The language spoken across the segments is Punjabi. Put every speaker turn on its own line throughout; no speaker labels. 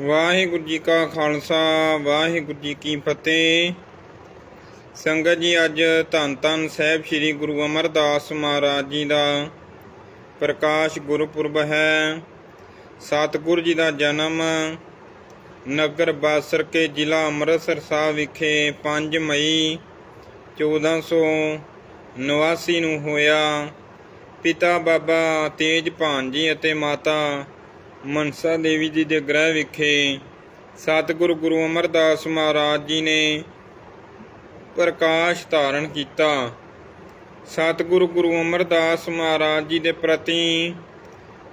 ਵਾਹਿਗੁਰੂ ਜੀ ਕਾ ਖਾਲਸਾ, ਵਾਹਿਗੁਰੂ ਜੀ ਕੀ ਫਤਿਹ। ਸੰਗਤ ਜੀ, ਅੱਜ ਧੰਨ ਧੰਨ ਸਾਹਿਬ ਸ੍ਰੀ ਗੁਰੂ ਅਮਰਦਾਸ ਮਹਾਰਾਜ ਜੀ ਦਾ ਪ੍ਰਕਾਸ਼ ਗੁਰਪੁਰਬ ਹੈ। ਸਤਿਗੁਰੂ ਜੀ ਦਾ ਜਨਮ ਨਗਰ ਬਾਸਰ ਕੇ ਜ਼ਿਲ੍ਹਾ ਅੰਮ੍ਰਿਤਸਰ ਸਾਹਿਬ ਵਿਖੇ 5 ਮਈ 1489 ਨੂੰ ਹੋਇਆ। ਪਿਤਾ ਬਾਬਾ ਤੇਜ ਭਾਨ ਜੀ ਅਤੇ ਮਾਤਾ ਮਨਸਾ ਦੇਵੀ ਜੀ ਦੇ ਗ੍ਰਹਿ ਵਿਖੇ ਸਤਿਗੁਰੂ ਗੁਰੂ ਅਮਰਦਾਸ ਮਹਾਰਾਜ ਜੀ ਨੇ ਪ੍ਰਕਾਸ਼ ਧਾਰਨ ਕੀਤਾ। ਸਤਿਗੁਰੂ ਗੁਰੂ ਅਮਰਦਾਸ ਮਹਾਰਾਜ ਜੀ ਦੇ ਪ੍ਰਤੀ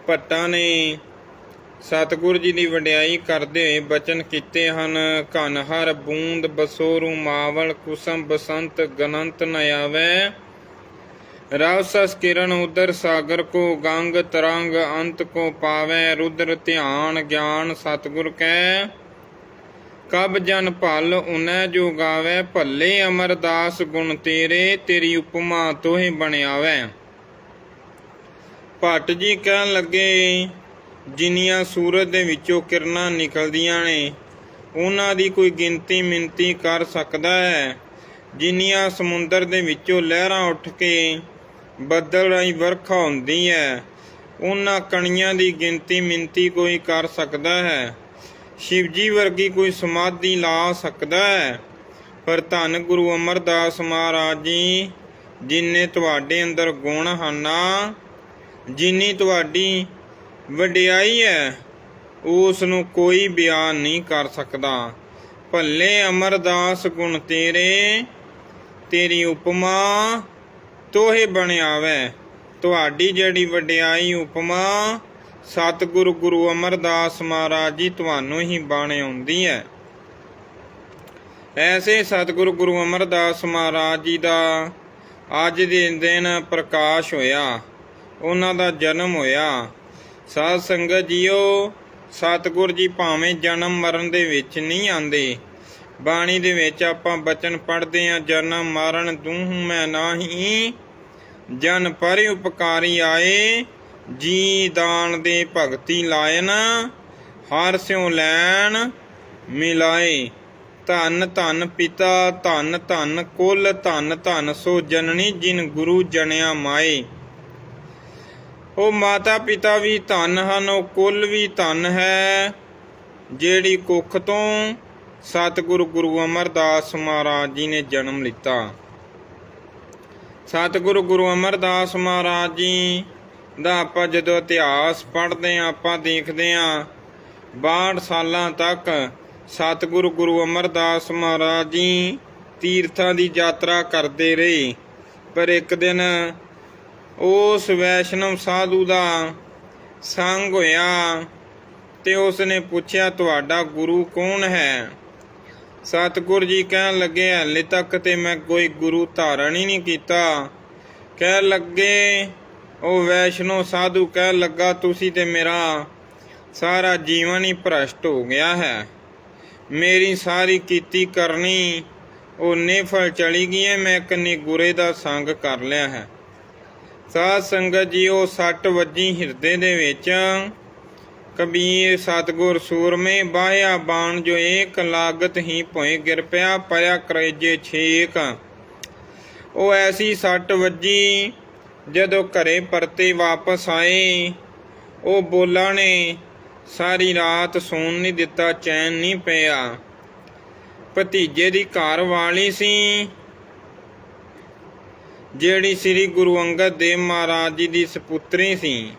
ਭੱਟਾਂ ਨੇ ਸਤਿਗੁਰੂ ਜੀ ਦੀ ਵਡਿਆਈ ਕਰਦੇ ਹੋਏ ਬਚਨ ਕੀਤੇ ਹਨ। ਘਨ ਹਰ ਬੂੰਦ, ਬਸੋਰੂ, ਮਾਵਲ, ਕੁਸਮ, ਬਸੰਤ, ਗਨੰਤ ਨ ਆਵੈ। ਰਵ ਸਸ ਕਿਰਨ ਉਦਰ ਸਾਗਰ ਕੋ ਗੰਗ ਤਰੰਗ ਅੰਤ ਕੋ ਪਾਵੈ ਰੁਦਰ ਧਿਆਨ ਗਿਆਨ ਸਤਿਗੁਰ ਕਬ ਜਨ ਭਲ ਉਨੈ ਜੋ ਗਾਵੈ, ਭੱਲੇ ਅਮਰਦਾਸ ਗੁਣ ਤੇਰੇ, ਤੇਰੀ ਉਪਮਾ ਤੋਹਿ ਬਣਿਆਵੈ। ਭੱਟ ਜੀ ਕਹਿਣ ਲੱਗੇ, ਜਿੰਨੀਆਂ ਸੂਰਜ ਦੇ ਵਿੱਚੋਂ ਕਿਰਨਾਂ ਨਿਕਲਦੀਆਂ ਨੇ, ਉਹਨਾਂ ਦੀ ਕੋਈ ਗਿਣਤੀ ਮਿੰਤੀ ਕਰ ਸਕਦਾ ਹੈ। ਜਿੰਨੀਆਂ ਸਮੁੰਦਰ ਦੇ ਵਿੱਚੋਂ ਲਹਿਰਾਂ ਉੱਠ ਕੇ ਬੱਦਲ ਰਾਹੀਂ ਵਰਖਾ ਹੁੰਦੀ ਹੈ। ਉਹਨਾਂ ਕਣੀਆਂ ਦੀ ਗਿਣਤੀ ਮਿੰਤੀ ਕੋਈ ਕਰ ਸਕਦਾ ਹੈ। ਸ਼ਿਵਜੀ ਵਰਗੀ ਕੋਈ ਸਮਾਧੀ ਲਾ ਸਕਦਾ ਹੈ। ਪਰ ਧੰਨ ਗੁਰੂ ਅਮਰਦਾਸ ਮਹਾਰਾਜ ਜੀ, ਜਿਨੇ ਤੁਹਾਡੇ ਅੰਦਰ ਗੁਣ ਹਨ ਜਿਨੀ ਤੁਹਾਡੀ ਵਡਿਆਈ ਹੈ ਉਸ ਨੂੰ ਕੋਈ ਬਿਆਨ ਨਹੀਂ ਕਰ ਸਕਦਾ। ਭੱਲੇ ਅਮਰਦਾਸ ਗੁਣ ਤੇਰੇ, ਤੇਰੀ ਉਪਮਾ ਤੋਹੇ ਬਣਿਆਵੈ। ਤੁਹਾਡੀ ਜਿਹੜੀ ਵਡਿਆਈ ਉਪਮਾ, ਸਤਿਗੁਰੂ ਗੁਰੂ ਅਮਰਦਾਸ ਮਹਾਰਾਜ ਜੀ ਤੁਹਾਨੂੰ ਹੀ ਬਾਣੇ ਆਉਂਦੀ ਹੈ ਐਸੇ ਸਤਿਗੁਰੂ ਗੁਰੂ ਅਮਰਦਾਸ ਮਹਾਰਾਜ ਜੀ ਦਾ ਅੱਜ ਦੇ ਦਿਨ ਪ੍ਰਕਾਸ਼ ਹੋਇਆ, ਉਹਨਾਂ ਦਾ ਜਨਮ ਹੋਇਆ। ਸਾਧ ਸੰਗਤ ਜੀਓ, ਸਤਿਗੁਰ ਜੀ ਭਾਵੇਂ ਜਨਮ ਮਰਨ ਦੇ ਵਿੱਚ ਨਹੀਂ ਆਂਦੇ ਬਾਣੀ ਦੇ ਵਿੱਚ ਆਪਾਂ ਬਚਨ ਪੜ੍ਹਦੇ ਆ, ਜਨਮ ਮਰਨ ਤੂੰ ਮੈਂ ਨਾਹੀ ਜਨ ਪਰਿ ਉਪਕਾਰੀ ਆਏ, ਜੀ ਦਾਨ ਦੇ ਭਗਤੀ ਲਾਇਨ, ਹਰ ਸਿਉ ਲੈਣ ਮਿਲਾਏ। ਧੰਨ ਧੰਨ ਪਿਤਾ, ਧੰਨ ਧੰਨ ਕੁਲ, ਧੰਨ ਧੰਨ ਸੋ ਜਨਨੀ ਜਿਨ ਗੁਰੂ ਜਣਿਆ ਮਾਏ। ਉਹ ਮਾਤਾ ਪਿਤਾ ਵੀ ਧਨ ਹਨ, ਉਹ ਕੁੱਲ ਵੀ ਧਨ ਹੈ। ਜਿਹੜੀ ਕੁੱਖ ਤੋਂ ਸਤਿਗੁਰੂ ਗੁਰੂ ਅਮਰਦਾਸ ਮਹਾਰਾਜ ਜੀ ਨੇ ਜਨਮ ਲਿੱਤਾ। ਸਤਿਗੁਰੂ ਗੁਰੂ ਅਮਰਦਾਸ ਮਹਾਰਾਜ ਜੀ ਦਾ ਆਪਾਂ ਜਦੋਂ ਇਤਿਹਾਸ ਪੜ੍ਹਦੇ ਆ ਆਪਾਂ ਦੇਖਦੇ ਆ 62 ਸਾਲਾਂ ਤੱਕ ਸਤਿਗੁਰੂ ਗੁਰੂ ਅਮਰਦਾਸ ਮਹਾਰਾਜ ਜੀ ਤੀਰਥਾਂ ਦੀ ਯਾਤਰਾ ਕਰਦੇ ਰਹੇ। ਪਰ ਇੱਕ ਦਿਨ ਉਸ ਵੈਸ਼ਨਵ ਸਾਧੂ ਦਾ ਸੰਗ ਹੋਇਆ ਤੇ ਉਸ ਨੇ ਪੁੱਛਿਆ, ਤੁਹਾਡਾ ਗੁਰੂ ਕੌਣ ਹੈ? ਸਤਿਗੁਰ ਜੀ ਕਹਿਣ ਲੱਗੇ, ਹਲੇ ਤੱਕ ਤੇ ਮੈਂ ਕੋਈ ਗੁਰੂ ਧਾਰਨ ਹੀ ਨਹੀਂ ਕੀਤਾ। ਕਹਿ ਲੱਗੇ, ਉਹ ਵੈਸ਼ਨੋ ਸਾਧੂ ਕਹਿ ਲੱਗਾ, ਤੁਸੀਂ ਤੇ ਮੇਰਾ ਸਾਰਾ ਜੀਵਨ ਹੀ ਭ੍ਰਸ਼ਟ ਹੋ ਗਿਆ ਹੈ। ਮੇਰੀ ਸਾਰੀ ਕੀਤੀ ਕਰਨੀ, ਉਹ ਨਿਫਲ ਚਲੀ ਗਈ ਹੈ, ਮੈਂ ਕੰਨੀ ਗੁਰੇ ਦਾ ਸੰਗ ਕਰ ਲਿਆ ਹੈ। ਸਾਧ ਸੰਗਤ ਜੀ, ਉਹ ਸੱਟ ਵੱਜੀ ਹਿਰਦੇ ਦੇ ਵਿੱਚ। ਕਬੀਰ ਸਤਗੁਰ ਸੂਰਮੇ ਬਾਹਿਆ ਬਾਣ ਜੋ ਏਕ ਲਾਗਤ ਹੀ ਭੋਏ ਗਿਰ ਪਿਆ ਪਰਿਆ ਕਰੇਜੇ ਛੇਕ। ਉਹ ਐਸੀ ਸੱਟ ਵੱਜੀ, ਜਦੋਂ ਘਰੇ ਪਰਤੇ ਵਾਪਸ ਆਏ। ਉਹ ਬੋਲਾ ਨੇ, ਸਾਰੀ ਰਾਤ ਸੌਣ ਨਹੀਂ ਦਿੱਤਾ, ਚੈਨ ਨਹੀਂ ਪਿਆ। ਭਤੀਜੇ ਦੀ ਘਰ ਵਾਲੀ ਸੀ, ਜਿਹੜੀ ਸ੍ਰੀ ਗੁਰੂ ਅੰਗਦ ਦੇਵ ਮਹਾਰਾਜ ਜੀ ਦੀ ਸੁਪੁੱਤਰੀ ਸੀ।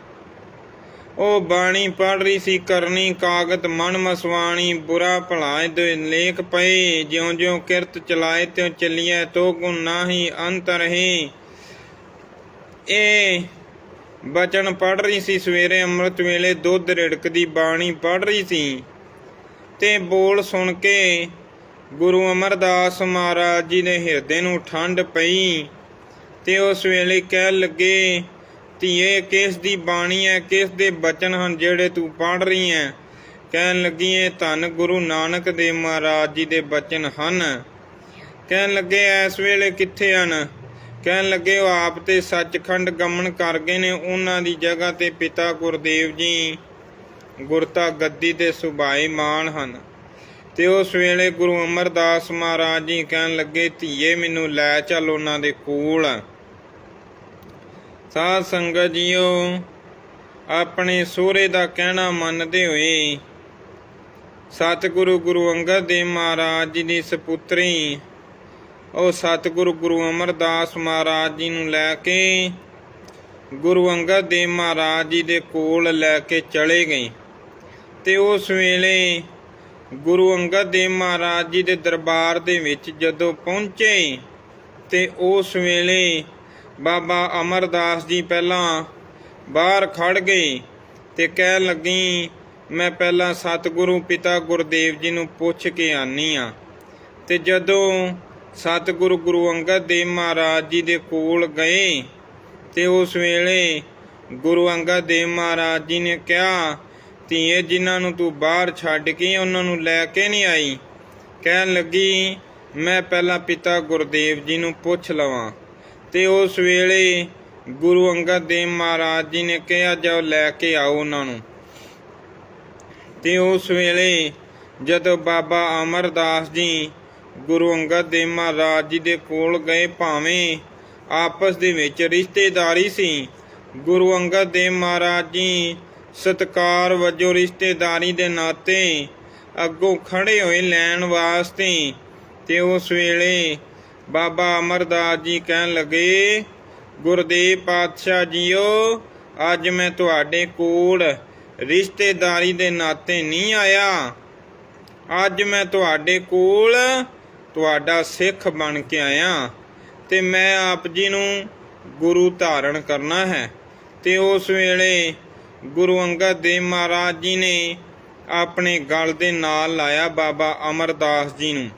ਉਹ ਬਾਣੀ ਪੜ ਰਹੀ ਸੀ, ਕਰਨੀ ਕਾਗਤ ਮਨ ਮਸਵਾਣੀ, ਬੁਰਾ ਭਲਾਏ ਦੇ ਲੇਖ ਪਏ ਜਿਉਂ ਜਿਉਂ ਕਿਰਤ ਚਲਾਏ, ਤਿਉ ਚੱਲੀਐ, ਤੋ ਗੁਣ ਨਾਹੀ ਅੰਤ ਰਹੇ। ਇਹ ਬਚਨ ਪੜ ਰਹੀ ਸੀ, ਸਵੇਰੇ ਅੰਮ੍ਰਿਤ ਵੇਲੇ ਦੁੱਧ ਰਿੜਕਦੀ ਬਾਣੀ ਪੜ ਰਹੀ ਸੀ। ਤੇ ਬੋਲ ਸੁਣ ਕੇ ਗੁਰੂ ਅਮਰਦਾਸ ਮਹਾਰਾਜ ਜੀ ਦੇ ਹਿਰਦੇ ਨੂੰ ਠੰਡ ਪਈ, ਤੇ ਉਸ ਵੇਲੇ ਕਹਿ ਲੱਗੇ ਧੀਏ, ਕਿਸ ਦੀ ਬਾਣੀ ਹੈ ਕਿਸ ਦੇ ਬਚਨ ਹਨ ਜਿਹੜੇ ਤੂੰ ਪੜ ਰਹੀ ਹੈ ਕਹਿਣ ਲੱਗੀ ਇਹ ਧੰਨ ਗੁਰੂ ਨਾਨਕ ਦੇਵ ਮਹਾਰਾਜ ਜੀ ਦੇ ਬਚਨ ਹਨ। ਕਹਿਣ ਲੱਗੇ, ਇਸ ਵੇਲੇ ਕਿੱਥੇ ਹਨ? ਕਹਿਣ ਲੱਗੇ, ਉਹ ਆਪ ਤੇ ਸੱਚਖੰਡ ਗਮਨ ਕਰ ਗਏ ਨੇ, ਉਹਨਾਂ ਦੀ ਜਗ੍ਹਾ ਤੇ ਪਿਤਾ ਗੁਰਦੇਵ ਜੀ ਗੁਰਤਾ ਗੱਦੀ ਤੇ ਸੁਭਾਈ ਮਾਨ ਹਨ। ਤੇ ਉਸ ਵੇਲੇ ਗੁਰੂ ਅਮਰਦਾਸ ਮਹਾਰਾਜ ਜੀ ਕਹਿਣ ਲੱਗੇ, ਧੀਏ, ਮੈਨੂੰ ਲੈ ਚੱਲ ਉਹਨਾਂ ਦੇ ਕੋਲ। ਸਾਧ ਸੰਗਤ ਜੀਓ, ਆਪਣੇ ਸੋਹਰੇ ਦਾ ਕਹਿਣਾ ਮੰਨਦੇ ਹੋਏ, ਸਤਿਗੁਰੂ ਗੁਰੂ ਅੰਗਦ ਦੇਵ ਮਹਾਰਾਜ ਜੀ ਦੀ ਸੁਪੁੱਤਰੀ, ਉਹ ਸਤਿਗੁਰੂ ਗੁਰੂ ਅਮਰਦਾਸ ਮਹਾਰਾਜ ਜੀ ਨੂੰ ਲੈ ਕੇ ਗੁਰੂ ਅੰਗਦ ਦੇਵ ਮਹਾਰਾਜ ਜੀ ਦੇ ਕੋਲ ਲੈ ਕੇ ਚਲੇ ਗਏ। ਤੇ ਉਸ ਵੇਲੇ ਗੁਰੂ ਅੰਗਦ ਦੇਵ ਮਹਾਰਾਜ ਜੀ ਦੇ ਦਰਬਾਰ ਦੇ ਵਿੱਚ ਜਦੋਂ ਪਹੁੰਚੇ, ਤੇ ਉਸ ਵੇਲੇ ਬਾਬਾ ਅਮਰਦਾਸ ਜੀ ਪਹਿਲਾਂ ਬਾਹਰ ਖੜ ਗਏ ਤੇ ਕਹਿਣ ਲੱਗੀ, ਮੈਂ ਪਹਿਲਾਂ ਸਤਿਗੁਰੂ ਪਿਤਾ ਗੁਰਦੇਵ ਜੀ ਨੂੰ ਪੁੱਛ ਕੇ ਆਨੀ ਆ। ਤੇ ਜਦੋਂ ਸਤਿਗੁਰੂ ਗੁਰੂ ਅੰਗਦ ਦੇਵ ਮਹਾਰਾਜ ਜੀ ਦੇ ਕੋਲ ਗਏ ਤੇ ਉਸ ਵੇਲੇ ਗੁਰੂ ਅੰਗਦ ਦੇਵ ਮਹਾਰਾਜ ਜੀ ਨੇ ਕਿਹਾ, ਧੀਏ, ਜਿਨ੍ਹਾਂ ਨੂੰ ਤੂੰ ਬਾਹਰ ਛੱਡ ਕੇ ਉਹਨਾਂ ਨੂੰ ਲੈ ਕੇ ਨਹੀਂ ਆਈ? ਕਹਿਣ ਲੱਗੀ, ਮੈਂ ਪਹਿਲਾਂ ਪਿਤਾ ਗੁਰਦੇਵ ਜੀ ਨੂੰ ਪੁੱਛ ਲਵਾਂ। ਤੇ ਉਸ ਵੇਲੇ ਗੁਰੂ ਅੰਗਦ ਦੇਵ ਮਹਾਰਾਜ ਜੀ ਨੇ ਕਿਹਾ, ਜਾਓ ਲੈ ਕੇ ਆਓ ਉਹਨਾਂ ਨੂੰ। ਤੇ ਉਸ ਵੇਲੇ ਜਦੋਂ ਬਾਬਾ ਅਮਰਦਾਸ ਜੀ ਗੁਰੂ ਅੰਗਦ ਦੇਵ ਮਹਾਰਾਜ ਜੀ ਦੇ ਕੋਲ ਗਏ, ਭਾਵੇਂ ਆਪਸ ਦੇ ਵਿੱਚ ਰਿਸ਼ਤੇਦਾਰੀ ਸੀ, ਗੁਰੂ ਅੰਗਦ ਦੇਵ ਮਹਾਰਾਜ ਜੀ ਸਤਕਾਰ ਵਜੋਂ ਰਿਸ਼ਤੇਦਾਰੀ ਦੇ ਨਾਤੇ ਅੱਗੋਂ ਖੜੇ ਹੋਏ ਲੈਣ ਵਾਸਤੇ ਤੇ ਉਸ ਵੇਲੇ ਬਾਬਾ ਅਮਰਦਾਸ ਜੀ ਕਹਿਣ ਲੱਗੇ, ਗੁਰਦੇਵ ਪਾਤਸ਼ਾਹ ਜੀਓ, ਅੱਜ ਮੈਂ ਤੁਹਾਡੇ ਕੋਲ ਰਿਸ਼ਤੇਦਾਰੀ ਦੇ ਨਾਤੇ ਨਹੀਂ ਆਇਆ। ਅੱਜ ਮੈਂ ਤੁਹਾਡੇ ਕੋਲ ਤੁਹਾਡਾ ਸਿੱਖ ਬਣ ਕੇ ਆਇਆ ਤੇ ਮੈਂ ਆਪ ਜੀ ਨੂੰ ਗੁਰੂ ਧਾਰਨ ਕਰਨਾ ਹੈ। ਤੇ ਉਸ ਵੇਲੇ ਗੁਰੂ ਅੰਗਦ ਦੇਵ ਮਹਾਰਾਜ ਜੀ ਨੇ ਆਪਣੇ ਗਲ ਦੇ ਨਾਲ ਲਾਇਆ ਬਾਬਾ ਅਮਰਦਾਸ ਜੀ ਨੂੰ।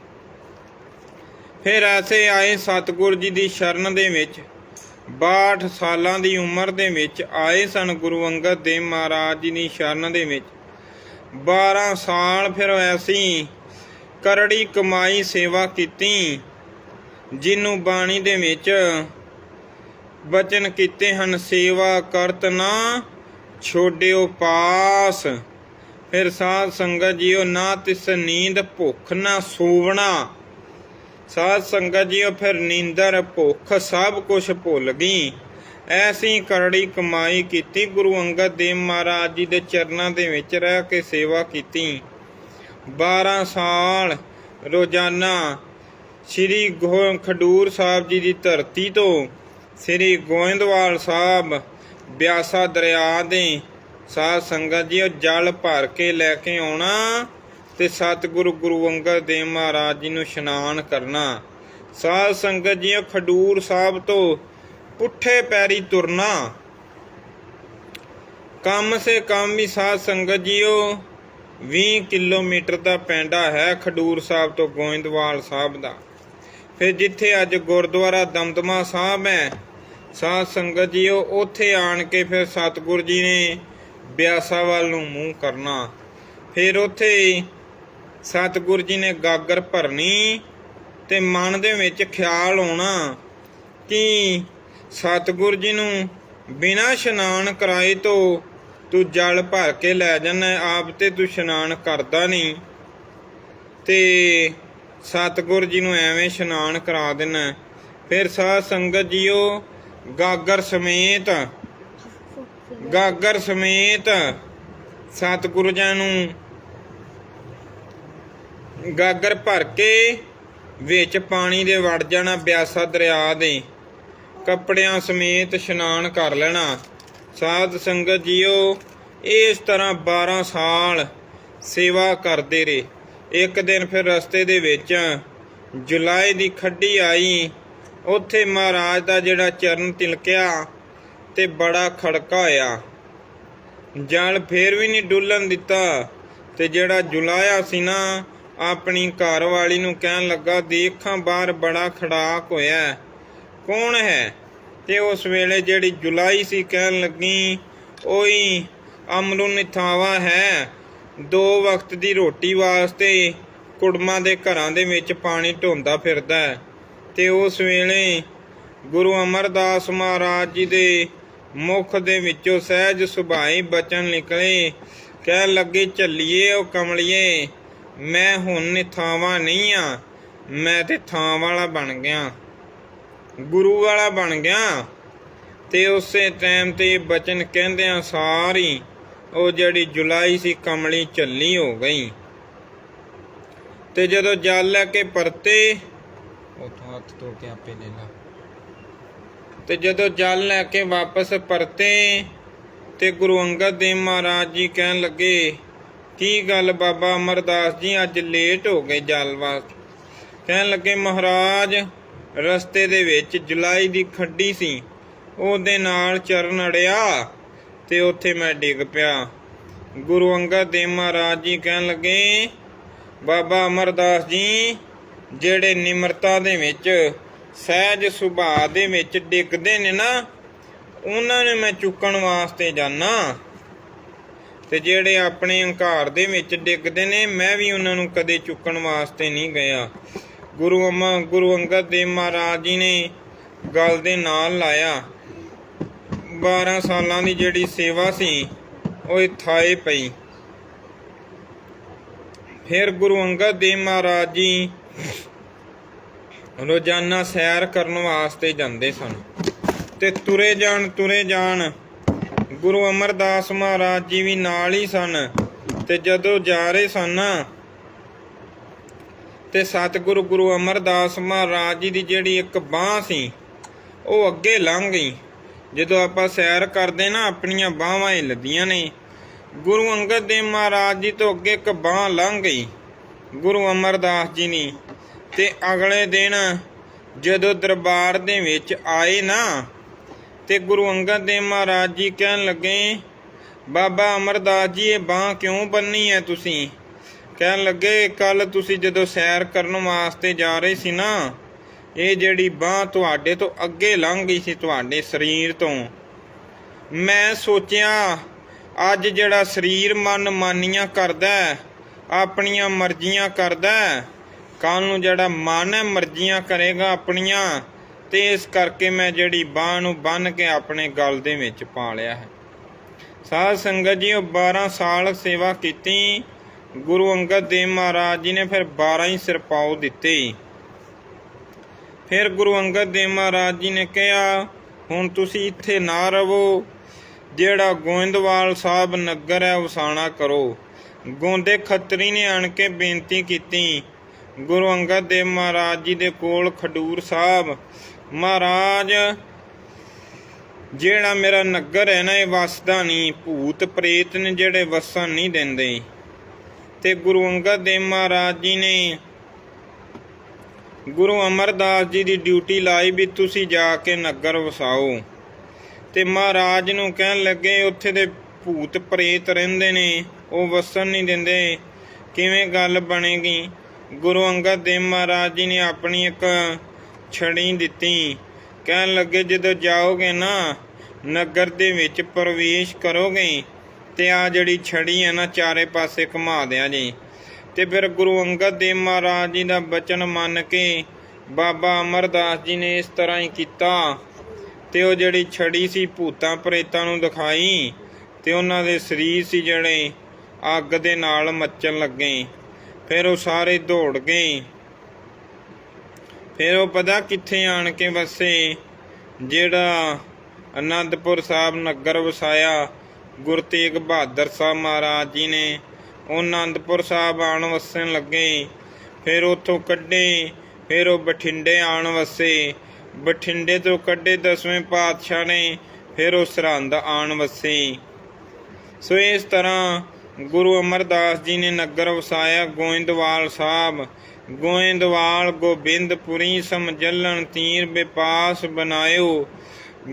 ਫਿਰ ਐਸੇ ਆਏ ਸਤਿਗੁਰ ਜੀ ਦੀ ਸ਼ਰਨ ਦੇ ਵਿੱਚ 62 ਸਾਲਾਂ ਦੀ ਉਮਰ ਦੇ ਵਿੱਚ ਆਏ ਸਨ ਗੁਰੂ ਅੰਗਦ ਦੇਵ ਮਹਾਰਾਜ ਜੀ ਦੀ ਸ਼ਰਨ ਦੇ ਵਿੱਚ। 12 ਸਾਲ ਫਿਰ ਐਸੀ ਕਰੜੀ ਕਮਾਈ ਸੇਵਾ ਕੀਤੀ ਜਿਹਨੂੰ ਬਾਣੀ ਦੇ ਵਿੱਚ ਬਚਨ ਕੀਤੇ ਹਨ, ਸੇਵਾ ਕਰਤ ਨਾ ਛੋੜਿਓ ਪਾਸ। ਫਿਰ ਸਾਧ ਸੰਗਤ ਜੀਓ, ਨਾ ਤਿਸ ਨੀਂਦ ਭੁੱਖ, ਨਾ ਸੋਵਣਾ। ਸਾਧ ਸੰਗਤ ਜੀਓ, ਫਿਰ ਨੀਂਦਰ ਭੁੱਖ ਸਭ ਕੁਝ ਭੁੱਲ ਗਈ। ਐਸੀ ਕਰੜੀ ਕਮਾਈ ਕੀਤੀ ਗੁਰੂ ਅੰਗਦ ਦੇਵ ਮਹਾਰਾਜ ਜੀ ਦੇ ਚਰਨਾਂ ਦੇ ਵਿੱਚ ਰਹਿ ਕੇ ਸੇਵਾ ਕੀਤੀ। 12 ਸਾਲ ਰੋਜ਼ਾਨਾ ਸ੍ਰੀ ਗੋ, ਖਡੂਰ ਸਾਹਿਬ ਜੀ ਦੀ ਧਰਤੀ ਤੋਂ ਸ੍ਰੀ ਗੋਇੰਦਵਾਲ ਸਾਹਿਬ ਬਿਆਸਾ ਦਰਿਆ ਦੇ ਸਾਧ ਸੰਗਤ ਜੀ ਉਹ ਜਲ ਭਰ ਕੇ ਲੈ ਕੇ ਆਉਣਾ। ਤੇ ਸਤਿਗੁਰੂ ਗੁਰੂ ਅੰਗਦ ਦੇਵ ਮਹਾਰਾਜ ਜੀ ਨੂੰ ਇਸ਼ਨਾਨ ਕਰਨਾ। ਸਾਧ ਸੰਗਤ ਜੀ ਉਹ ਖਡੂਰ ਸਾਹਿਬ ਤੋਂ ਪੁੱਠੇ ਪੈਰੀ ਤੁਰਨਾ। ਕੰਮ ਸੇ ਕਮ ਵੀ ਸਾਧ ਸੰਗਤ ਜੀਓ 20 ਕਿਲੋਮੀਟਰ ਦਾ ਪੈਂਡਾ ਹੈ ਖਡੂਰ ਸਾਹਿਬ ਤੋਂ ਗੋਇੰਦਵਾਲ ਸਾਹਿਬ ਦਾ। ਫਿਰ ਜਿੱਥੇ ਅੱਜ ਗੁਰਦੁਆਰਾ ਦਮਦਮਾ ਸਾਹਿਬ ਹੈ, ਸਾਧ ਸੰਗਤ ਜੀਓ, ਉੱਥੇ ਆਣ ਕੇ ਫਿਰ ਸਤਿਗੁਰ ਜੀ ਨੇ ਬਿਆਸਾ ਵੱਲ ਨੂੰ ਮੂੰਹ ਕਰਨਾ। ਫਿਰ ਉੱਥੇ ਸਤਿਗੁਰ ਜੀ ਨੇ ਗਾਗਰ ਭਰਨੀ ਤੇ ਮਨ ਦੇ ਵਿੱਚ ਖਿਆਲ ਆਉਣਾ ਕਿ ਸਤਿਗੁਰ ਜੀ ਨੂੰ ਬਿਨਾਂ ਇਸ਼ਨਾਨ ਕਰਾਏ ਤੋਂ ਤੂੰ ਜਲ ਭਰ ਕੇ ਲੈ ਜਾਣਾ, ਆਪ ਤੇ ਤੂੰ ਇਸ਼ਨਾਨ ਕਰਦਾ ਨਹੀਂ। ਤੇ ਸਤਿਗੁਰ ਜੀ ਨੂੰ ਐਵੇਂ ਇਸ਼ਨਾਨ ਕਰਾ ਦੇਣਾ। ਫਿਰ ਸਾਧ ਸੰਗਤ ਜੀਓ, ਗਾਗਰ ਸਮੇਤ ਗਾਗਰ ਸਮੇਤ ਸਤਿਗੁਰੂ ਜੀ ਨੂੰ ਗਾਗਰ ਭਰ ਕੇ ਵਿੱਚ ਪਾਣੀ ਦੇ ਵੜ ਜਾਣਾ, ਬਿਆਸਾ ਦਰਿਆ ਦੇ ਕੱਪੜਿਆਂ ਸਮੇਤ ਇਸ਼ਨਾਨ ਕਰ ਲੈਣਾ। ਸਾਧ ਸੰਗਤ ਜੀਓ, ਇਸ ਤਰ੍ਹਾਂ 12 ਸਾਲ ਸੇਵਾ ਕਰਦੇ ਰਹੇ। ਇੱਕ ਦਿਨ ਫਿਰ ਰਸਤੇ ਦੇ ਵਿੱਚ ਜੁਲਾਈ ਦੀ ਖੱਡੀ ਆਈ। ਉੱਥੇ ਮਹਾਰਾਜ ਦਾ ਜਿਹੜਾ ਚਰਨ ਤਿਲਕਿਆ ਤੇ ਬੜਾ ਖੜਕਾ ਹੋਇਆ। ਜਲ ਫੇਰ ਵੀ ਨਹੀਂ ਡੁੱਲਣ ਦਿੱਤਾ ਤੇ ਜਿਹੜਾ ਜੁਲਾਇਆ ਸੀ ਨਾ ਆਪਣੀ ਘਰ ਵਾਲੀ ਨੂੰ ਕਹਿਣ ਲੱਗਾ, ਦੇਖਾਂ ਬਾਹਰ ਬੜਾ ਖੜਾਕ ਹੋਇਆ ਕੌਣ ਹੈ? ਤੇ ਉਸ ਵੇਲੇ ਜਿਹੜੀ ਜੁਲਾਈ ਸੀ ਕਹਿਣ ਲੱਗੀ ਓਈ ਅਮਰੂ ਨਿਥਾਵਾ ਹੈ। ਦੋ ਵਕਤ ਦੀ ਰੋਟੀ ਵਾਸਤੇ ਕੁੜਮਾਂ ਦੇ ਘਰਾਂ ਦੇ ਵਿੱਚ ਪਾਣੀ ਢੋਂਦਾ ਫਿਰਦਾ ਹੈ। ਤੇ ਉਸ ਵੇਲੇ ਗੁਰੂ ਅਮਰਦਾਸ ਮਹਾਰਾਜ ਜੀ ਦੇ ਮੁਖ ਦੇ ਵਿੱਚੋਂ ਸਹਿਜ ਸੁਭਾਈ ਬਚਨ ਨਿਕਲੇ। ਕਹਿਣ ਲੱਗੇ ਝੱਲੀਏ ਉਹ ਕਮਲੀਏ। ਮੈਂ ਹੁਣ ਨਿਥਾਵਾਂ ਨਹੀਂ ਆ ਮੈਂ ਤੇ ਥਾਂ ਵਾਲਾ ਬਣ ਗਿਆ। ਗੁਰੂ ਵਾਲਾ ਬਣ ਗਿਆ। ਤੇ ਉਸੇ ਟਾਈਮ ਤੇ ਇਹ ਬਚਨ ਕਹਿੰਦਿਆਂ ਸਾਰੀ, ਉਹ ਜਿਹੜੀ ਜੁਲਾਈ ਸੀ ਕਮਲੀ ਚੱਲੀ ਹੋ ਗਈ। ਤੇ ਜਦੋਂ ਜਲ ਲੈ ਕੇ ਪਰਤੇ ਉਥੋਂ ਹੱਥ ਧੋ ਕੇ ਆਪੇ ਲੈ ਲਾ। ਤੇ ਜਦੋਂ ਜਲ ਲੈ ਕੇ ਵਾਪਸ ਪਰਤੇ, ਤੇ ਗੁਰੂ ਅੰਗਦ ਦੇਵ ਮਹਾਰਾਜ ਜੀ ਕਹਿਣ ਲੱਗੇ ਕੀ ਗੱਲ ਬਾਬਾ ਅਮਰਦਾਸ ਜੀ, ਅੱਜ ਲੇਟ ਹੋ ਗਏ ਜਲ ਵਾਸਤੇ। ਕਹਿਣ ਲੱਗੇ, ਮਹਾਰਾਜ, ਰਸਤੇ ਦੇ ਵਿੱਚ ਜੁਲਾਈ ਦੀ ਖੱਡੀ ਸੀ। ਉਹਦੇ ਨਾਲ ਚਰਨ ਅੜਿਆ ਤੇ ਉੱਥੇ ਮੈਂ ਡਿੱਗ ਪਿਆ। ਗੁਰੂ ਅੰਗਦ ਦੇਵ ਮਹਾਰਾਜ ਜੀ ਕਹਿਣ ਲੱਗੇ, ਬਾਬਾ ਅਮਰਦਾਸ ਜੀ, ਜਿਹੜੇ ਨਿਮਰਤਾ ਦੇ ਵਿੱਚ, ਸਹਿਜ ਸੁਭਾਅ ਦੇ ਵਿੱਚ ਡਿੱਗਦੇ ਨੇ ਨਾ, ਉਹਨਾਂ ਨੇ ਮੈਂ ਚੁੱਕਣ ਵਾਸਤੇ ਜਾਣਾ ਤੇ ਜਿਹੜੇ ਆਪਣੇ ਹੰਕਾਰ ਦੇ ਵਿੱਚ ਡਿੱਗਦੇ ਨੇ, ਮੈਂ ਵੀ ਉਹਨਾਂ ਨੂੰ ਕਦੇ ਚੁੱਕਣ ਵਾਸਤੇ ਨਹੀਂ ਗਿਆ। ਗੁਰੂ ਅਮਾ, ਗੁਰੂ ਅੰਗਦ ਦੇਵ ਮਹਾਰਾਜ ਜੀ ਨੇ ਗੱਲ ਦੇ ਨਾਲ ਲਾਇਆ। 12 ਸਾਲਾਂ ਦੀ ਜਿਹੜੀ ਸੇਵਾ ਸੀ, ਉਹ ਇਥਾਏ ਪਈ। ਫਿਰ ਗੁਰੂ ਅੰਗਦ ਦੇਵ ਮਹਾਰਾਜ ਜੀ ਰੋਜ਼ਾਨਾ ਸੈਰ ਕਰਨ ਵਾਸਤੇ ਜਾਂਦੇ ਸਨ। ਤੇ ਤੁਰੇ ਜਾਣ ਤੁਰੇ ਜਾਣ ਗੁਰੂ ਅਮਰਦਾਸ ਮਹਾਰਾਜ ਜੀ ਵੀ ਨਾਲ ਹੀ ਸਨ ਤੇ ਜਦੋਂ ਜਾ ਰਹੇ ਸਨ ਤੇ ਸਤਿਗੁਰੂ ਗੁਰੂ ਅਮਰਦਾਸ ਮਹਾਰਾਜ ਜੀ ਦੀ ਜਿਹੜੀ ਇੱਕ ਬਾਹ ਸੀ, ਉਹ ਅੱਗੇ ਲੰਘ ਗਈ। ਜਦੋਂ ਆਪਾਂ ਸੈਰ ਕਰਦੇ ਨਾ, ਆਪਣੀਆਂ ਬਾਹਾਂ ਹਿੱਲਦੀਆਂ ਨੇ। ਗੁਰੂ ਅੰਗਦ ਦੇਵ ਮਹਾਰਾਜ ਜੀ ਤੋਂ ਅੱਗੇ ਇੱਕ ਬਾਹ ਲੰਘ ਗਈ, ਗੁਰੂ ਅਮਰਦਾਸ ਜੀ ਨੇ ਤੇ ਅਗਲੇ ਦਿਨ ਜਦੋਂ ਦਰਬਾਰ ਦੇ ਵਿੱਚ ਆਏ ਨਾ ਤੇ ਗੁਰੂ ਅੰਗਦ ਦੇਵ ਮਹਾਰਾਜ ਜੀ ਕਹਿਣ ਲੱਗੇ, ਬਾਬਾ ਅਮਰਦਾਸ ਜੀ, ਇਹ ਬਾਹ ਕਿਉਂ ਬੰਨੀ ਹੈ ਤੁਸੀਂ? ਕਹਿਣ ਲੱਗੇ ਕੱਲ ਤੁਸੀਂ ਜਦੋਂ ਸੈਰ ਕਰਨ ਵਾਸਤੇ ਜਾ ਰਹੇ ਸੀ ਨਾ, ਇਹ ਜਿਹੜੀ ਬਾਹ ਤੁਹਾਡੇ ਤੋਂ ਅੱਗੇ ਲੰਘ ਗਈ ਸੀ ਤੁਹਾਡੇ ਸਰੀਰ ਤੋਂ। ਮੈਂ ਸੋਚਿਆ, ਅੱਜ ਜਿਹੜਾ ਸਰੀਰ ਮਨ ਮਾਨੀਆਂ ਕਰਦਾ, ਆਪਣੀਆਂ ਮਰਜ਼ੀਆਂ ਕਰਦਾ ਕੱਲ ਨੂੰ ਜਿਹੜਾ ਮਨ ਹੈ ਮਰਜ਼ੀਆਂ ਕਰੇਗਾ ਆਪਣੀਆਂ। ਤੇ ਇਸ ਕਰਕੇ ਮੈਂ ਜਿਹੜੀ ਬਾਹ ਨੂੰ ਬੰਨ ਕੇ ਆਪਣੇ ਗਲ ਦੇ ਵਿੱਚ ਪਾ ਲਿਆ ਹੈ। ਸਾਧ ਸੰਗਤ ਜੀ ਉਹ 12 ਸਾਲ ਸੇਵਾ ਕੀਤੀ। ਗੁਰੂ ਅੰਗਦ ਦੇਵ ਮਹਾਰਾਜ ਜੀ ਨੇ ਫਿਰ 12 ਹੀ ਸਿਰਪਾਉ ਦਿੱਤੇ। ਫਿਰ ਗੁਰੂ ਅੰਗਦ ਦੇਵ ਮਹਾਰਾਜ ਜੀ ਨੇ ਕਿਹਾ, ਹੁਣ ਤੁਸੀਂ ਇੱਥੇ ਨਾ ਰਵੋ। ਜਿਹੜਾ ਗੋਇੰਦਵਾਲ ਸਾਹਿਬ ਨਗਰ ਹੈ, ਉਸਾਣਾ ਕਰੋ। ਗੋਂਦੇ ਖੱਤਰੀ ਨੇ ਆਣ ਕੇ ਬੇਨਤੀ ਕੀਤੀ। ਗੁਰੂ ਅੰਗਦ ਦੇਵ ਮਹਾਰਾਜ ਜੀ ਦੇ ਕੋਲ ਖਡੂਰ ਸਾਹਿਬ ਮਹਾਰਾਜ, ਜਿਹੜਾ ਮੇਰਾ ਨਗਰ ਹੈ ਨਾ, ਇਹ ਵਸਦਾ ਨਹੀਂ। ਭੂਤ ਪ੍ਰੇਤ ਨੇ ਜਿਹੜੇ ਵਸਣ ਨਹੀਂ ਦਿੰਦੇ। ਤੇ ਗੁਰੂ ਅੰਗਦ ਦੇਵ ਮਹਾਰਾਜ ਜੀ ਨੇ ਗੁਰੂ ਅਮਰਦਾਸ ਜੀ ਦੀ ਡਿਊਟੀ ਲਾਈ ਵੀ ਤੁਸੀਂ ਜਾ ਕੇ ਨਗਰ ਵਸਾਓ। ਤੇ ਮਹਾਰਾਜ ਨੂੰ ਕਹਿਣ ਲੱਗੇ, ਉੱਥੇ ਦੇ ਭੂਤ ਪ੍ਰੇਤ ਰਹਿੰਦੇ ਨੇ, ਉਹ ਵਸਣ ਨਹੀਂ ਦਿੰਦੇ। ਕਿਵੇਂ ਗੱਲ ਬਣੇਗੀ? ਗੁਰੂ ਅੰਗਦ ਦੇਵ ਮਹਾਰਾਜ ਜੀ ਨੇ ਆਪਣੀ ਇੱਕ ਛੜੀ ਦਿੱਤੀ। ਕਹਿਣ ਲੱਗੇ, ਜਦੋਂ ਜਾਓਗੇ ਨਾ, ਨਗਰ ਦੇ ਵਿੱਚ ਪ੍ਰਵੇਸ਼ ਕਰੋਗੇ, ਤੇ ਆ ਜਿਹੜੀ ਛੜੀ ਹੈ ਨਾ, ਚਾਰੇ ਪਾਸੇ ਘੁਮਾ ਦਿਆਂ ਜੀ। ਤੇ ਫਿਰ ਗੁਰੂ ਅੰਗਦ ਦੇਵ ਮਹਾਰਾਜ ਜੀ ਦਾ ਬਚਨ ਮੰਨ ਕੇ ਬਾਬਾ ਅਮਰਦਾਸ ਜੀ ਨੇ ਇਸ ਤਰ੍ਹਾਂ ਹੀ ਕੀਤਾ। ਤੇ ਉਹ ਜਿਹੜੀ ਛੜੀ ਸੀ, ਭੂਤਾਂ ਪ੍ਰੇਤਾਂ ਨੂੰ ਦਿਖਾਈ, ਤੇ ਉਹਨਾਂ ਦੇ ਸਰੀਰ ਸੀ ਜਿਹੜੇ ਅੱਗ ਦੇ ਨਾਲ ਮੱਚਣ ਲੱਗੇ। ਫਿਰ ਉਹ ਸਾਰੇ ਦੌੜ ਗਏ। ਫਿਰ ਉਹ ਪਤਾ ਕਿੱਥੇ ਆਣ ਕੇ ਵਸੇ। ਜਿਹੜਾ ਅਨੰਦਪੁਰ ਸਾਹਿਬ ਨਗਰ ਵਸਾਇਆ, ਗੁਰੂ ਤੇਗ ਬਹਾਦਰ ਸਾਹਿਬ ਮਹਾਰਾਜ ਜੀ ਨੇ, ਉਹ ਅਨੰਦਪੁਰ ਸਾਹਿਬ ਆਣ ਵਸਣ ਲੱਗੇ। ਫਿਰ ਉੱਥੋਂ ਕੱਢੇ, ਫਿਰ ਉਹ ਬਠਿੰਡੇ ਆਣ ਵਸੇ। ਬਠਿੰਡੇ ਤੋਂ ਕੱਢੇ ਦਸਵੇਂ ਪਾਤਸ਼ਾਹ ਨੇ, ਫਿਰ ਉਹ ਸਰਹੰਦ ਆਣ ਵਸੇ। ਸੋ ਇਸ ਤਰ੍ਹਾਂ ਗੁਰੂ ਅਮਰਦਾਸ ਜੀ ਨੇ ਨਗਰ ਵਸਾਇਆ, ਗੋਇੰਦਵਾਲ ਸਾਹਿਬ ਗੋਇੰਦਵਾਲ ਗੋਬਿੰਦਪੁਰੀ ਸਮਝਲਣ ਤੀਰ ਬਿਪਾਸ ਬਨਾਇਓ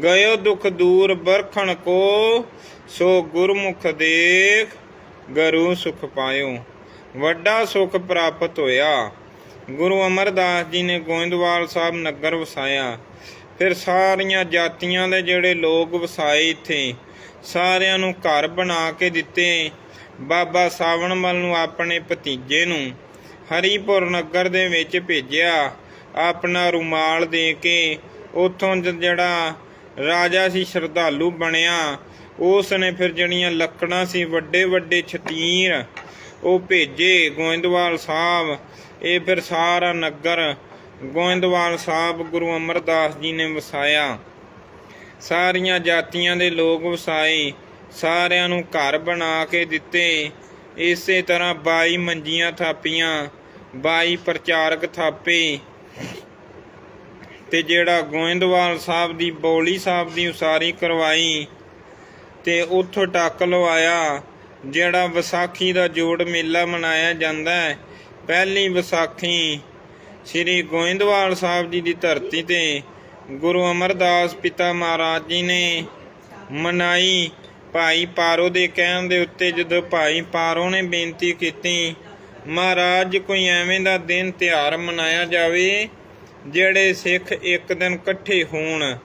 ਗਇਓ ਦੁਖ ਦੂਰ ਬਰਖਣ ਕੋ, ਸੋ ਗੁਰਮੁਖ ਦੇਖ ਗਰੂ ਸੁਖ ਪਾਇਓ। ਵੱਡਾ ਸੁਖ ਪ੍ਰਾਪਤ ਹੋਇਆ। ਗੁਰੂ ਅਮਰਦਾਸ ਜੀ ਨੇ ਗੋਇੰਦਵਾਲ ਸਾਹਿਬ ਨਗਰ ਵਸਾਇਆ। ਫਿਰ ਸਾਰੀਆਂ ਜਾਤੀਆਂ ਦੇ ਜਿਹੜੇ ਲੋਕ ਵਸਾਏ ਇੱਥੇ, ਸਾਰਿਆਂ ਨੂੰ ਘਰ ਬਣਾ ਕੇ ਦਿੱਤੇ। ਬਾਬਾ ਸਾਵਣਮਲ ਨੂੰ ਆਪਣੇ ਭਤੀਜੇ ਨੂੰ ਹਰੀਪੁਰ ਨਗਰ ਦੇ ਵਿੱਚ ਭੇਜਿਆ। ਆਪਣਾ ਰੁਮਾਲ ਦੇ ਕੇ ਉਥੋਂ ਜਿਹੜਾ ਰਾਜਾ ਸੀ ਸ਼ਰਧਾਲੂ ਬਣਿਆ। ਉਸ ਨੇ ਫਿਰ ਜਿਹੜੀਆਂ ਲੱਕੜਾਂ ਸੀ ਵੱਡੇ ਵੱਡੇ ਛਤੀਰ ਉਹ ਭੇਜੇ ਗੋਇੰਦਵਾਲ ਸਾਹਿਬ। ਇਹ ਫਿਰ ਸਾਰਾ ਨਗਰ ਗੋਇੰਦਵਾਲ ਸਾਹਿਬ, ਗੁਰੂ ਅਮਰਦਾਸ ਜੀ ਨੇ ਵਸਾਇਆ। ਸਾਰੀਆਂ ਜਾਤੀਆਂ ਦੇ ਲੋਕ ਵਸਾਏ। ਸਾਰਿਆਂ ਨੂੰ ਘਰ ਬਣਾ ਕੇ ਦਿੱਤੇ। ਇਸੇ ਤਰ੍ਹਾਂ 22 ਮੰਜੀਆਂ ਥਾਪੀਆਂ 22 ਪ੍ਰਚਾਰਕ ਥਾਪੇ ਤੇ ਜਿਹੜਾ ਗੋਇੰਦਵਾਲ ਸਾਹਿਬ ਦੀ, ਬੌਲੀ ਸਾਹਿਬ ਦੀ ਉਸਾਰੀ ਕਰਵਾਈ ਤੇ ਉੱਥੋਂ ਟੱਕ ਲਵਾਇਆ, ਜਿਹੜਾ ਵਿਸਾਖੀ ਦਾ ਜੋੜ ਮੇਲਾ ਮਨਾਇਆ ਜਾਂਦਾ ਹੈ। ਪਹਿਲੀ ਵਿਸਾਖੀ ਸ੍ਰੀ ਗੋਇੰਦਵਾਲ ਸਾਹਿਬ ਜੀ ਦੀ ਧਰਤੀ ਤੇ ਗੁਰੂ ਅਮਰਦਾਸ ਪਿਤਾ ਮਹਾਰਾਜ ਜੀ ਨੇ ਮਨਾਈ। ਭਾਈ ਪਾਰੋ ਦੇ ਕਹਿਣ ਦੇ ਉੱਤੇ ਜਦੋਂ ਭਾਈ ਪਾਰੋ ਨੇ ਬੇਨਤੀ ਕੀਤੀ, ਮਹਾਰਾਜ, ਕੋਈ ਐਵੇਂ ਦਾ ਦਿਨ ਤਿਉਹਾਰ ਮਨਾਇਆ ਜਾਵੇ, ਜਿਹੜੇ ਸਿੱਖ ਇੱਕ ਦਿਨ ਇਕੱਠੇ ਹੋਣ।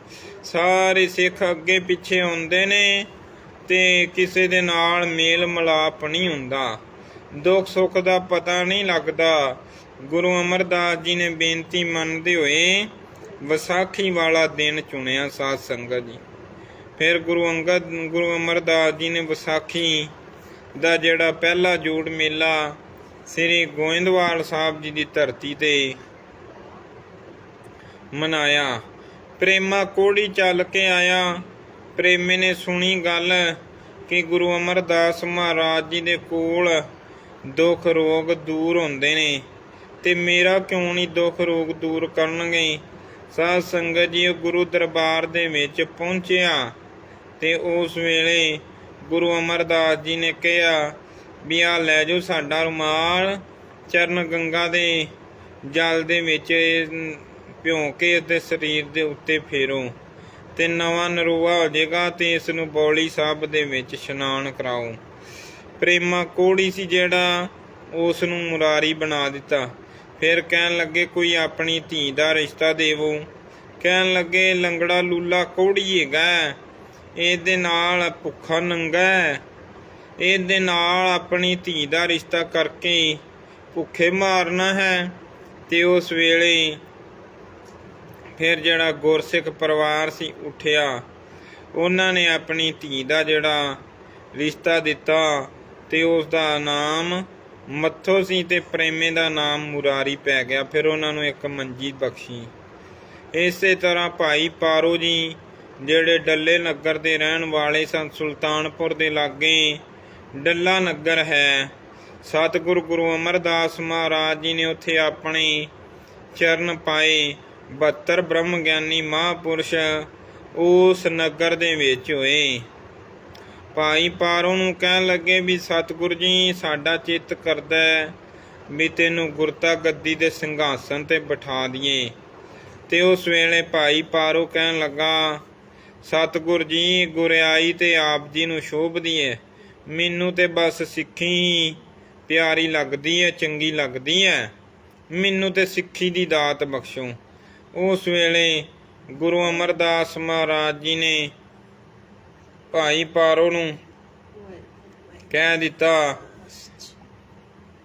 ਸਾਰੇ ਸਿੱਖ ਅੱਗੇ ਪਿੱਛੇ ਹੁੰਦੇ ਨੇ ਤੇ ਕਿਸੇ ਦੇ ਨਾਲ ਮੇਲ ਮਿਲਾਪ ਨਹੀਂ ਹੁੰਦਾ। ਦੁੱਖ ਸੁੱਖ ਦਾ ਪਤਾ ਨਹੀਂ ਲੱਗਦਾ। ਗੁਰੂ ਅਮਰਦਾਸ ਜੀ ਨੇ ਬੇਨਤੀ ਮੰਨਦੇ ਹੋਏ ਵਿਸਾਖੀ ਵਾਲਾ ਦਿਨ ਚੁਣਿਆ ਸਾਧ ਸੰਗਤ ਜੀ। ਫਿਰ ਗੁਰੂ ਅੰਗਦ, ਗੁਰੂ ਅਮਰਦਾਸ ਜੀ ਨੇ ਵਿਸਾਖੀ ਦਾ ਜਿਹੜਾ ਪਹਿਲਾ ਜੋੜ ਮੇਲਾ ਸ੍ਰੀ ਗੋਇੰਦਵਾਲ ਸਾਹਿਬ ਜੀ ਦੀ ਧਰਤੀ ਤੇ ਮਨਾਇਆ। ਪ੍ਰੇਮਾ ਕੋੜੀ ਚੱਲ ਕੇ ਆਇਆ। ਪ੍ਰੇਮੇ ਨੇ ਸੁਣੀ ਗੱਲ ਕਿ ਗੁਰੂ ਅਮਰਦਾਸ ਮਹਾਰਾਜ ਜੀ ਦੇ ਕੋਲ ਦੁੱਖ ਰੋਗ ਦੂਰ ਹੁੰਦੇ ਨੇ ਤੇ ਮੇਰਾ ਕਿਉਂ ਨਹੀਂ ਦੁੱਖ ਰੋਗ ਦੂਰ ਕਰਨਗੇ? ਸਾਧ ਸੰਗਤ ਜੀ ਗੁਰੂ ਦਰਬਾਰ ਦੇ ਵਿੱਚ ਪਹੁੰਚਿਆ। ਤੇ ਉਸ ਵੇਲੇ ਗੁਰੂ ਅਮਰਦਾਸ ਜੀ ਨੇ ਕਿਹਾ ਵੀ ਆ ਲੈ ਜਾਓ ਸਾਡਾ ਰੁਮਾਲ, ਚਰਨ ਗੰਗਾ ਦੇ ਜਲ ਦੇ ਵਿੱਚ ਇਹ ਭਿਉਂ ਕੇ ਅਤੇ ਸਰੀਰ ਦੇ ਉੱਤੇ ਫੇਰੋ ਤੇ ਨਵਾਂ ਨਰੂਆ ਹੋ ਜਾਏਗਾ ਤੇ ਇਸ ਨੂੰ ਬੌਲੀ ਸਾਹਿਬ ਦੇ ਵਿੱਚ ਇਸ਼ਨਾਨ ਕਰਾਓ। ਪ੍ਰੇਮਾ ਕੋੜੀ ਸੀ ਜਿਹੜਾ ਉਸ ਨੂੰ ਮੁਰਾਰੀ ਬਣਾ ਦਿੱਤਾ। ਫਿਰ ਕਹਿਣ ਲੱਗੇ, ਕੋਈ ਆਪਣੀ ਧੀ ਦਾ ਰਿਸ਼ਤਾ ਦੇਵੋ। ਕਹਿਣ ਲੱਗੇ, ਲੰਗੜਾ ਲੂਲਾ ਕੋੜੀ ਹੈਗਾ ਇਹਦੇ ਨਾਲ ਭੁੱਖਾ ਨੰਗਾ ਹੈ। ਇਹਦੇ ਨਾਲ ਆਪਣੀ ਧੀ ਦਾ ਰਿਸ਼ਤਾ ਕਰਕੇ ਭੁੱਖੇ ਮਾਰਨਾ ਹੈ ਤੇ ਉਸ ਵੇਲੇ ਫਿਰ ਜਿਹੜਾ ਗੁਰਸਿੱਖ ਪਰਿਵਾਰ ਸੀ ਉੱਠਿਆ। ਉਹਨਾਂ ਨੇ ਆਪਣੀ ਧੀ ਦਾ ਜਿਹੜਾ ਰਿਸ਼ਤਾ ਦਿੱਤਾ ਤੇ ਉਸ ਦਾ ਨਾਮ ਮੱਥੋ ਸੀ ਤੇ ਪ੍ਰੇਮੇ ਦਾ ਨਾਮ ਮੁਰਾਰੀ ਪੈ ਗਿਆ। ਫਿਰ ਉਹਨਾਂ ਨੂੰ ਇੱਕ ਮੰਜੀ ਬਖਸ਼ੀ। ਇਸੇ ਤਰ੍ਹਾਂ ਭਾਈ ਪਾਰੋ ਜੀ ਜਿਹੜੇ ਡੱਲੇ ਨਗਰ ਦੇ ਰਹਿਣ ਵਾਲੇ ਸਨ ਸੁਲਤਾਨਪੁਰ ਦੇ ਲਾਗੇ ਡੱਲਾ ਨਗਰ ਹੈ। ਸਤਿਗੁਰੂ ਗੁਰੂ ਅਮਰਦਾਸ ਮਹਾਰਾਜ ਜੀ ਨੇ ਉੱਥੇ ਆਪਣੇ ਚਰਨ ਪਾਏ 72 ਬ੍ਰਹਮ ਗਿਆਨੀ ਮਹਾਪੁਰਸ਼ ਉਸ ਨਗਰ ਦੇ ਵਿੱਚ ਹੋਏ। ਭਾਈ ਪਾਰੋ ਨੂੰ ਕਹਿਣ ਲੱਗੇ ਵੀ ਸਤਿਗੁਰੂ ਜੀ, ਸਾਡਾ ਚਿੱਤ ਕਰਦਾ ਵੀ ਤੈਨੂੰ ਗੁਰਤਾ ਗੱਦੀ ਦੇ ਸਿੰਘਾਸਨ ਤੇ ਬਿਠਾ ਦਈਏ। ਤੇ ਉਸ ਵੇਲੇ ਭਾਈ ਪਾਰੋ ਕਹਿਣ ਲੱਗਾ ਸਤਿਗੁਰ ਜੀ ਗੁਰਿਆਈ ਤੇ ਆਪ ਜੀ ਨੂੰ ਸ਼ੋਭਦੀ ਹੈ ਮੈਨੂੰ ਤੇ ਬਸ ਸਿੱਖੀ ਹੀ ਪਿਆਰੀ ਲੱਗਦੀ ਹੈ ਚੰਗੀ ਲੱਗਦੀ ਹੈ ਮੈਨੂੰ ਤੇ ਸਿੱਖੀ ਦੀ ਦਾਤ ਬਖਸ਼ੋ। ਉਸ ਵੇਲੇ ਗੁਰੂ ਅਮਰਦਾਸ ਮਹਾਰਾਜ ਜੀ ਨੇ ਭਾਈ ਪਾਰੋ ਨੂੰ ਕਹਿ ਦਿੱਤਾ,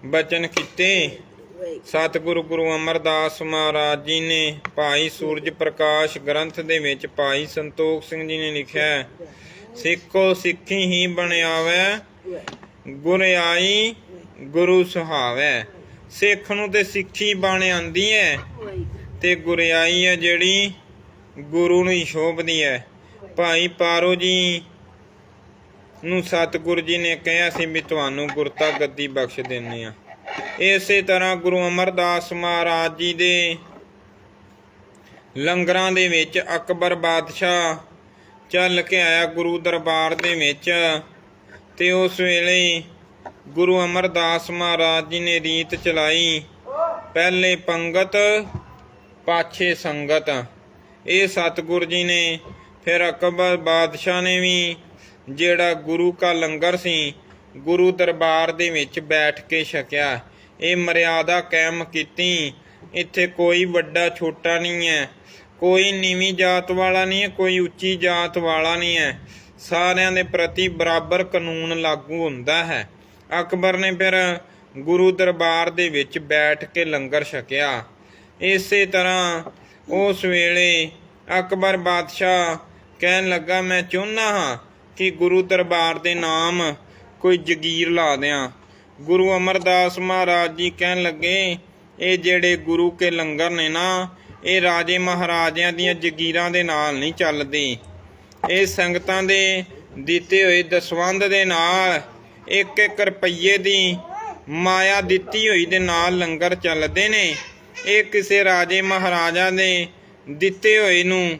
ਬਚਨ ਕੀਤੇ। ਸਤਿਗੁਰੂ ਗੁਰੂ ਅਮਰਦਾਸ ਮਹਾਰਾਜ ਜੀ ਨੇ ਭਾਈ ਸੂਰਜ ਪ੍ਰਕਾਸ਼ ਗ੍ਰੰਥ ਦੇ ਵਿੱਚ ਭਾਈ ਸੰਤੋਖ ਸਿੰਘ ਜੀ ਨੇ ਲਿਖਿਆ ਹੈ, ਸਿੱਖੋ ਸਿੱਖੀ ਹੀ ਬਣਿਆਵੈ ਗੁਰ ਆਈ ਗੁਰੂ ਸੁਹਾਵੈ। ਸਿੱਖ ਨੂੰ ਤੇ ਸਿੱਖੀ ਬਣ ਆਂਦੀ ਹੈ ਤੇ ਗੁਰਿਆਈ ਹੈ ਜਿਹੜੀ ਗੁਰੂ ਨੂੰ ਹੀ ਸ਼ੋਭਦੀ ਹੈ। ਭਾਈ ਪਾਰੋ ਜੀ ਨੂੰ ਸਤਿਗੁਰੂ ਜੀ ਨੇ ਕਿਹਾ ਸੀ ਵੀ ਤੁਹਾਨੂੰ ਗੁਰਤਾ ਗੱਦੀ ਬਖਸ਼ ਦਿੰਨੇ ਆ ਇਸੇ ਤਰ੍ਹਾਂ ਗੁਰੂ ਅਮਰਦਾਸ ਮਹਾਰਾਜ ਜੀ ਦੇ ਲੰਗਰਾਂ ਦੇ ਵਿੱਚ ਅਕਬਰ ਬਾਦਸ਼ਾਹ ਚੱਲ ਕੇ ਆਇਆ ਗੁਰੂ ਦਰਬਾਰ ਦੇ ਵਿੱਚ ਤੇ ਉਸ ਵੇਲੇ ਗੁਰੂ ਅਮਰਦਾਸ ਮਹਾਰਾਜ ਜੀ ਨੇ ਰੀਤ ਚਲਾਈ। ਪਹਿਲੇ ਪੰਗਤ, ਪਾਛੇ ਸੰਗਤ। ਇਹ ਸਤਿਗੁਰ ਜੀ ਨੇ ਫਿਰ ਅਕਬਰ ਬਾਦਸ਼ਾਹ ਨੇ ਵੀ ਜਿਹੜਾ ਗੁਰੂ ਕਾ ਲੰਗਰ ਸੀ ਗੁਰੂ ਦਰਬਾਰ ਦੇ ਵਿੱਚ ਬੈਠ ਕੇ ਛਕਿਆ। ਇਹ ਮਰਿਆਦਾ ਕਾਇਮ ਕੀਤੀ। ਇੱਥੇ ਕੋਈ ਵੱਡਾ ਛੋਟਾ ਨਹੀਂ ਹੈ। ਕੋਈ ਨੀਵੀਂ ਜਾਤ ਵਾਲਾ ਨਹੀਂ ਹੈ, ਕੋਈ ਉੱਚੀ ਜਾਤ ਵਾਲਾ ਨਹੀਂ ਹੈ। ਸਾਰਿਆਂ ਦੇ ਪ੍ਰਤੀ ਬਰਾਬਰ ਕਾਨੂੰਨ ਲਾਗੂ ਹੁੰਦਾ ਹੈ। ਅਕਬਰ ਨੇ ਫਿਰ ਗੁਰੂ ਦਰਬਾਰ ਦੇ ਵਿੱਚ ਬੈਠ ਕੇ ਲੰਗਰ ਛਕਿਆ। ਇਸੇ ਤਰ੍ਹਾਂ ਉਸ ਵੇਲੇ ਅਕਬਰ ਬਾਦਸ਼ਾਹ ਕਹਿਣ ਲੱਗਾ, ਮੈਂ ਚਾਹੁੰਦਾ ਹਾਂ ਕਿ ਗੁਰੂ ਦਰਬਾਰ ਦੇ ਨਾਮ ਕੋਈ ਜਗੀਰ ਲਾ ਦਿਆਂ। ਗੁਰੂ ਅਮਰਦਾਸ ਮਹਾਰਾਜ ਜੀ ਕਹਿਣ ਲੱਗੇ, ਇਹ ਜਿਹੜੇ ਗੁਰੂ ਕੇ ਲੰਗਰ ਨੇ ਨਾ, ਇਹ ਰਾਜੇ ਮਹਾਰਾਜਿਆਂ ਦੀਆਂ ਜਗੀਰਾਂ ਦੇ ਨਾਲ ਨਹੀਂ ਚੱਲਦੇ। ਇਹ ਸੰਗਤਾਂ ਦੇ ਦਿੱਤੇ ਹੋਏ ਦਸਵੰਧ ਦੇ ਨਾਲ, ਇੱਕ ਇੱਕ ਰੁਪਈਏ ਦੀ ਮਾਇਆ ਦਿੱਤੀ ਹੋਈ ਦੇ ਨਾਲ ਲੰਗਰ ਚੱਲਦੇ ਨੇ। ਇਹ ਕਿਸੇ ਰਾਜੇ ਮਹਾਰਾਜਾ ਦੇ ਦਿੱਤੇ ਹੋਏ ਨੂੰ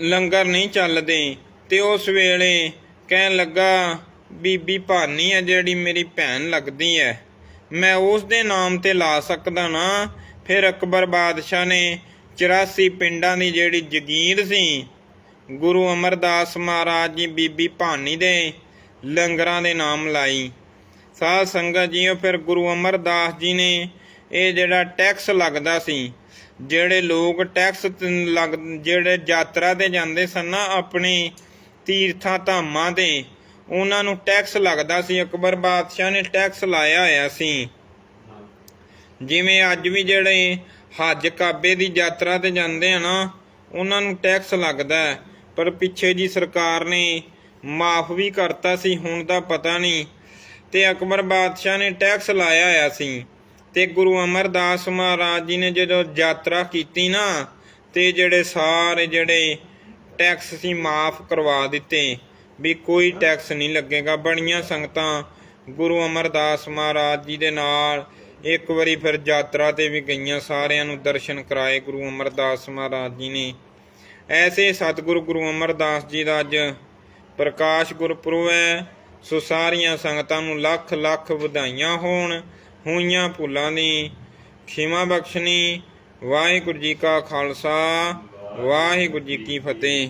ਲੰਗਰ ਨਹੀਂ ਚੱਲਦੇ। ਤੇ ਉਸ ਵੇਲੇ ਕਹਿਣ ਲੱਗਾ, ਬੀਬੀ ਭਾਨੀ ਹੈ ਜਿਹੜੀ ਮੇਰੀ ਭੈਣ ਲੱਗਦੀ ਹੈ ਮੈਂ ਉਸ ਦੇ ਨਾਮ ਤੇ ਲਾ ਸਕਦਾ ਨਾ। ਫਿਰ ਅਕਬਰ ਬਾਦਸ਼ਾਹ ਨੇ 84 ਪਿੰਡਾਂ ਦੀ ਜਿਹੜੀ ਜਗੀਰ ਸੀ, ਗੁਰੂ ਅਮਰਦਾਸ ਮਹਾਰਾਜ ਜੀ ਬੀਬੀ ਭਾਨੀ ਦੇ ਲੰਗਰਾਂ ਦੇ ਨਾਮ ਲਾਈ। ਸਾਧ ਸੰਗਤ ਜੀਓ, ਫਿਰ ਗੁਰੂ ਅਮਰਦਾਸ ਜੀ ਨੇ ਇਹ ਜਿਹੜਾ ਟੈਕਸ ਲੱਗਦਾ ਸੀ, ਜਿਹੜੇ ਲੋਕ ਟੈਕਸ ਲੱਗ ਜਿਹੜੇ ਯਾਤਰਾ ਤੇ ਜਾਂਦੇ ਸਨ ਨਾ, ਆਪਣੇ ਤੀਰਥਾਂ ਧਾਮਾਂ ਤੇ ਉਹਨਾਂ ਨੂੰ ਟੈਕਸ ਲੱਗਦਾ ਸੀ। ਅਕਬਰ ਬਾਦਸ਼ਾਹ ਨੇ ਟੈਕਸ ਲਾਇਆ ਹੋਇਆ ਸੀ। ਜਿਵੇਂ ਅੱਜ ਵੀ ਜਿਹੜੇ ਹੱਜ ਕਾਬੇ ਦੀ ਯਾਤਰਾ ਤੇ ਜਾਂਦੇ ਆ ਨਾ, ਉਹਨਾਂ ਨੂੰ ਟੈਕਸ ਲੱਗਦਾ ਪਰ ਪਿੱਛੇ ਜੀ ਸਰਕਾਰ ਨੇ ਮਾਫ ਵੀ ਕਰਤਾ ਸੀ। ਹੁਣ ਦਾ ਪਤਾ ਨਹੀਂ। ਤੇ ਅਕਬਰ ਬਾਦਸ਼ਾਹ ਨੇ ਟੈਕਸ ਲਾਇਆ ਹੋਇਆ ਸੀ। ਤੇ ਗੁਰੂ ਅਮਰਦਾਸ ਮਹਾਰਾਜ ਜੀ ਨੇ ਜਦੋਂ ਯਾਤਰਾ ਕੀਤੀ ਨਾ, ਤੇ ਜਿਹੜੇ ਸਾਰੇ ਜਿਹੜੇ ਟੈਕਸ ਸੀ ਮਾਫ ਕਰਵਾ ਦਿੱਤੇ। ਵੀ ਕੋਈ ਟੈਕਸ ਨਹੀਂ ਲੱਗੇਗਾ। ਬੜੀਆਂ ਸੰਗਤਾਂ, ਗੁਰੂ ਅਮਰਦਾਸ ਮਹਾਰਾਜ ਜੀ ਦੇ ਨਾਲ ਇੱਕ ਵਾਰੀ ਫਿਰ ਯਾਤਰਾ ਤੇ ਵੀ ਗਈਆਂ। ਸਾਰਿਆਂ ਨੂੰ ਦਰਸ਼ਨ ਕਰਾਏ ਗੁਰੂ ਅਮਰਦਾਸ ਮਹਾਰਾਜ ਜੀ ਨੇ। ਐਸੇ ਸਤਿਗੁਰੂ ਗੁਰੂ ਅਮਰਦਾਸ ਜੀ ਦਾ ਅੱਜ ਪ੍ਰਕਾਸ਼ ਗੁਰਪੁਰਬ ਹੈ। ਸੋ ਸਾਰੀਆਂ ਸੰਗਤਾਂ ਨੂੰ ਲੱਖ ਲੱਖ ਵਧਾਈਆਂ ਹੋਣ। ਹੋਈਆਂ ਭੁੱਲਾਂ ਦੀ ਖਿਮਾ ਬਖਸ਼ਣੀ। ਵਾਹਿਗੁਰੂ ਜੀ ਕਾ ਖਾਲਸਾ। ਵਾਹਿਗੁਰੂ ਜੀ ਕੀ ਫਤਿਹ।